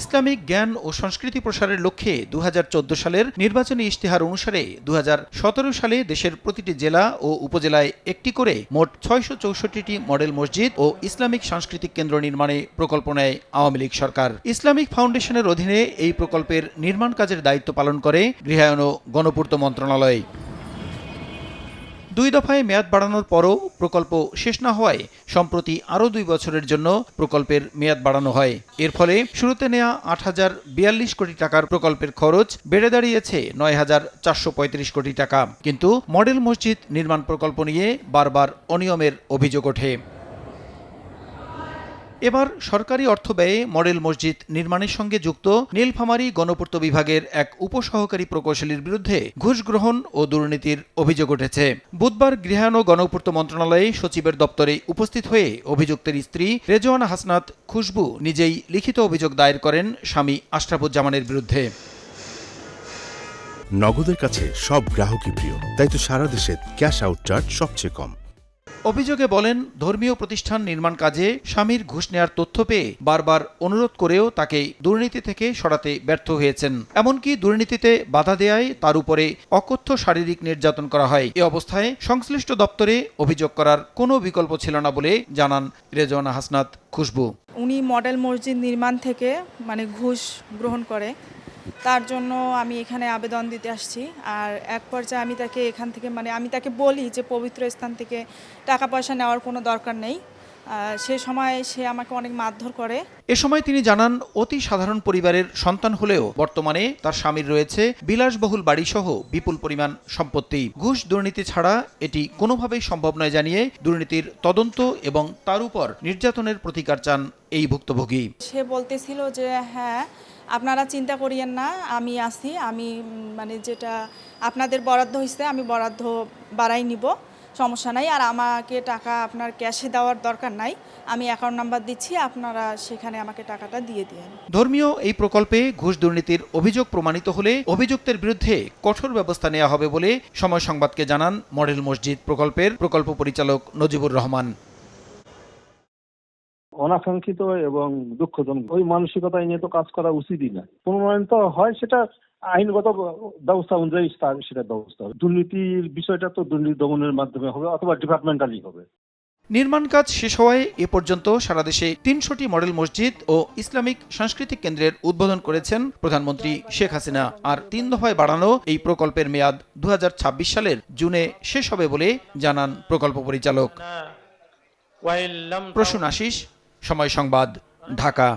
Islamic জ্ঞান ও সংস্কৃতি প্রসারের লক্ষ্যে দু হাজার চৌদ্দ সালের নির্বাচনী ইশতেহার অনুসারে দুহাজার সতেরো সালে দেশের প্রতিটি জেলা ও উপজেলায় একটি করে মোট ছয়শো চৌষট্টিটি মডেল মসজিদ ও ইসলামিক সাংস্কৃতিক কেন্দ্র নির্মাণে প্রকল্প নেয় আওয়ামী লীগ সরকার। ইসলামিক ফাউন্ডেশনের অধীনে এই প্রকল্পের নির্মাণ কাজের দায়িত্ব পালন করে গৃহায়ন ও গণপূর্ত মন্ত্রণালয়। দুই দফায় মেয়াদ বাড়ানোর পরও প্রকল্প শেষ না হওয়ায় সম্প্রতি আরও দুই বছরের জন্য প্রকল্পের মেয়াদ বাড়ানো হয়। এর ফলে শুরুতে নেওয়া আট হাজার বিয়াল্লিশ কোটি টাকার প্রকল্পের খরচ বেড়ে দাঁড়িয়েছে নয় হাজার চারশো পঁয়ত্রিশ কোটি টাকা। কিন্তু মডেল মসজিদ নির্মাণ প্রকল্প নিয়ে বারবার অনিয়মের অভিযোগ ওঠে। এবার সরকারি অর্থ ব্যয়ে মডেল মসজিদ নির্মাণের সঙ্গে যুক্ত নীলফামারী গণপূর্ত বিভাগের এক উপসহকারী প্রকৌশলীর বিরুদ্ধে ঘুষ গ্রহণ ও দুর্নীতির অভিযোগ উঠেছে। বুধবার গৃহায়ন ও গণপূর্ত মন্ত্রণালয়ে সচিবের দপ্তরে উপস্থিত হয়ে অভিযুক্তের স্ত্রী রেজওয়ানা হাসনাত খুশবু নিজেই লিখিত অভিযোগ দায়ের করেন স্বামী আশরাফুজ্জামানের বিরুদ্ধে। নগদের কাছে সব গ্রাহকই প্রিয়, তাই তো সারা দেশে ক্যাশ আউট চার্জ সবচেয়ে কম। অভিযোগে বলেন, ধর্মীয় প্রতিষ্ঠান নির্মাণ কাজে স্বামীর ঘুষ নেয়ার তথ্য পেয়ে বারবার অনুরোধ করেও তাকে দুর্নীতি থেকে সরাতে ব্যর্থ হয়েছেন। এমনকি দুর্নীতিতে বাধা দেয়ায় তার উপরে অকথ্য শারীরিক নির্যাতন করা হয়। এ অবস্থায় সংশ্লিষ্ট দপ্তরে অভিযোগ করার কোনো বিকল্প ছিল না বলে জানান রেজওয়ানা হাসনাত খুশবু। উনি মডেল মসজিদ নির্মাণ থেকে মানে ঘুষ গ্রহণ করে। তার জন্য আমি এখানে আবেদন দিতে আসছি। আর এক পর্যায়ে আমি তাকে এখান থেকে মানে আমি তাকে বলি যে পবিত্র স্থান থেকে টাকা পয়সা নেওয়ার কোনো দরকার নেই। সে সময় সে আমাকে অনেক মারধর করে। এ সময় তিনি জানান অতি সাধারণ পরিবারের সন্তান হলেও বর্তমানে তার স্বামীর রয়েছে বিলাসবহুল বাড়িসহ বিপুল পরিমাণ সম্পত্তি। ঘুষ দুর্নীতি ছাড়া এটি কোনোভাবেই সম্ভব নয় জানিয়ে দুর্নীতির তদন্ত এবং তার উপর নির্যাতনের প্রতিকার চান এই ভুক্তভোগী। সে বলতেছিল যে হ্যাঁ আপনারা চিন্তা করিয়েন না, আমি আছি, আমি মানে যেটা আপনাদের বরাদ্দ হয়েছে আমি বরাদ্দ বাড়াই নিব, সমস্যা নাই। আর আমাকে টাকা আপনার ক্যাশে দেওয়ার দরকার নাই, আমি অ্যাকাউন্ট নাম্বার দিচ্ছি, আপনারা সেখানে আমাকে টাকাটা দিয়ে দিন ধর্মীয় এই প্রকল্পে ঘুষ দুর্নীতির অভিযোগ প্রমাণিত হলে অভিযুক্তের বিরুদ্ধে কঠোর ব্যবস্থা নেওয়া হবে বলে সময় সংবাদকে জানান মডেল মসজিদ প্রকল্পের প্রকল্প পরিচালক নজিবুর রহমান। অনাকাঙ্ক্ষিত এবং দুঃখজনক। ওই মানসিকতায় নিয়ে তো কাজ করা উচিতই না। প্রমাণিত তো হয় সেটা আইনগত ব্যবস্থা অনুযায়ী তার সেটা ব্যবস্থা হবে। দুর্নীতির বিষয়টা তো দুর্নীতি দমনের মাধ্যমে হবে অথবা ডিপার্টমেন্টালি হবে। নির্মাণ কাজ শেষ হওয়ায় এ পর্যন্ত সারা দেশে তিনশোটি মডেল মসজিদ ও ইসলামিক সাংস্কৃতিক কেন্দ্রের উদ্বোধন করেছেন প্রধানমন্ত্রী শেখ হাসিনা। আর তিন দফায় বাড়ানো এই প্রকল্পের মেয়াদ দু হাজার ছাব্বিশ সালের জুনে শেষ হবে বলে জানান প্রকল্প পরিচালক। প্রসূন আশিস সময় সংবাদ ঢাকা।